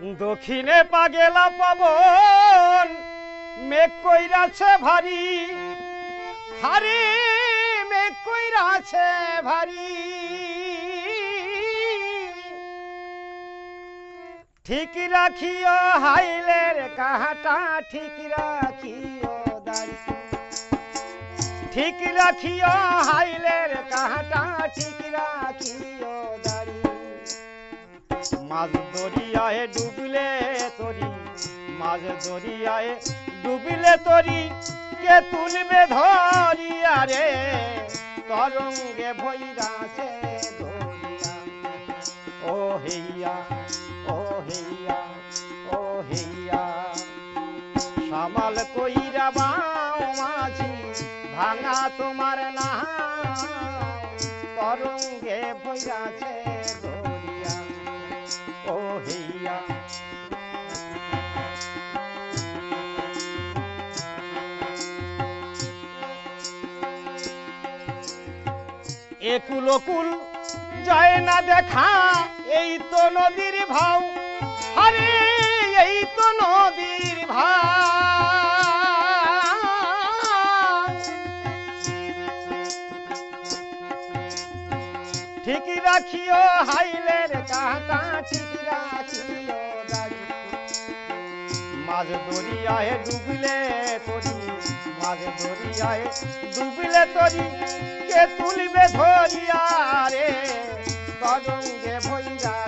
দক্ষিণে পাগেলা পবন, মেঘ কইরাছে ভারী। হারে, মেঘ কইরাছে ভারী। ঠিক রাখিও হাইলের কাহাটা, ঠিক রাখিও দাড়ি। ঠিক রাখিও হাইলের কাহাটা, ঠিক রাখিও মাছ দরিয়ায় ডুবলে তরি মাছ দরিয়ায় ডুবলে তরি, কে তুলবে ধরিয়া রে? তরঙ্গে ভৈরাছে ধরিয়া। ও হেইয়া ও হেইয়া ও হেইয়া, সামাল কইরা বাও মাঝি, ভাঙা তোমার না তরঙ্গে ভৈরাছে একুল কুল যায় না দেখা, এই তো নদীর ভাও। আরে, এই তো নদীর ভাও ঠিক রাখিও হাইলের কাঁটা ঠিক রাখিও মাঝ দরিয়ায় ডুবলে তরি মাঝ দরিয়ায় ডুবলে তরি কে তুলবে ধরিয়া রে? তরঙ্গে ভৈরাছে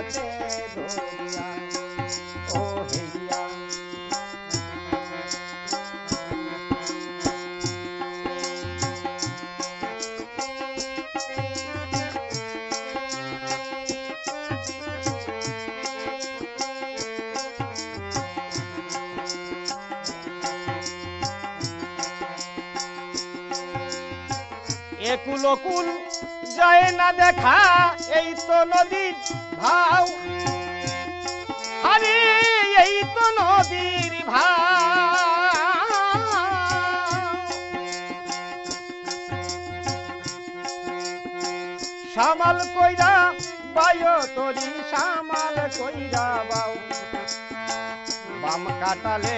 একুল কুল যায় না দেখা, এই তো নদীর ভাও। আরে, এই তো নদীর ভাও। কইরা বায়ু তরি, সামাল কইরা বাউ বাম কাটালে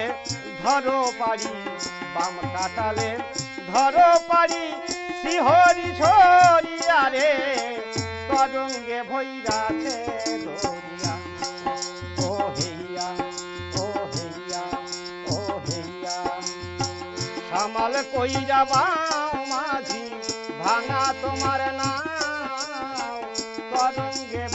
ধরো পারি বাম কাটালে ধরো পারি শ্রীহরি সরিয়া রে ভৈরাছে মাঝি ভাঙা তোমার না তরঙ্গে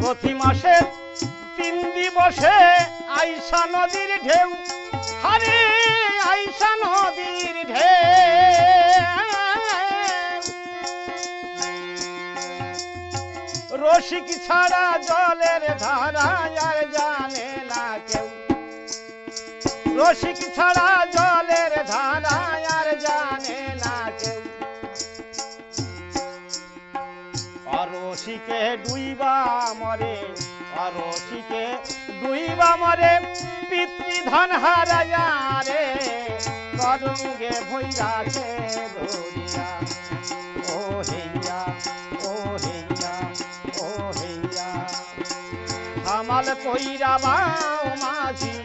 প্রতি মাসে তিন দিবসে আইসা নদীর ঢেউ। হারে আইসা নদীর ঢেউ। রসিক ছাড়া জলের ধারা আর জানে না কেউ। রসিক ছাড়া জলের অরসিকে ডুইবা মরে অরসিকে ডুইবা মরে, পিতৃধন হারায়া রে করঙ্গে ভৈরাছে ধরিয়া। ও হেইয়া ও হেইয়া ও হেইয়া, হামাল কইরা বাও মাঝি,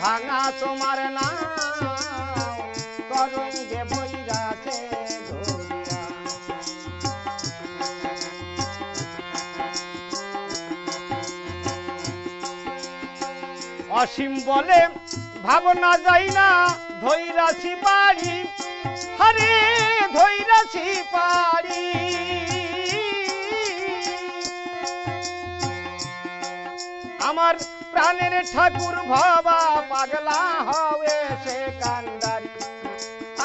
ভাঙা তোমার নাও করঙ্গে অসীম বলে ভাবনা যাই না ধৈরাছি পারি হরে ধৈরাছি পারি আমার প্রাণের ঠাকুর ভবা পাগলা হবে সে কান্দারি।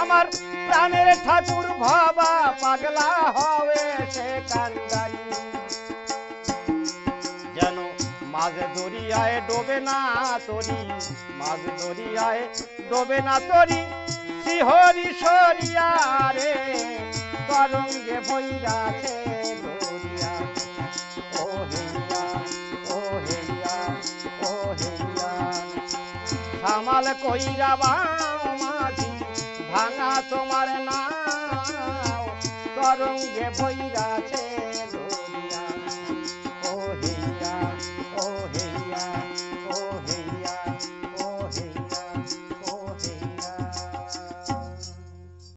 আমার প্রাণের ঠাকুর ভবা পাগলা হবে সে কান্দারি। মাঝ দরিয়ায় ডোবে না তরি, মাঝ দরিয়ায় ডোবে না তরি। শ্রীহরি সরিয়া রে দরিয়া। ও হেয়া সামাল কইরা বাও মাঝি, ভাঙা তোমার নাও। তরঙ্গে ভৈরাছে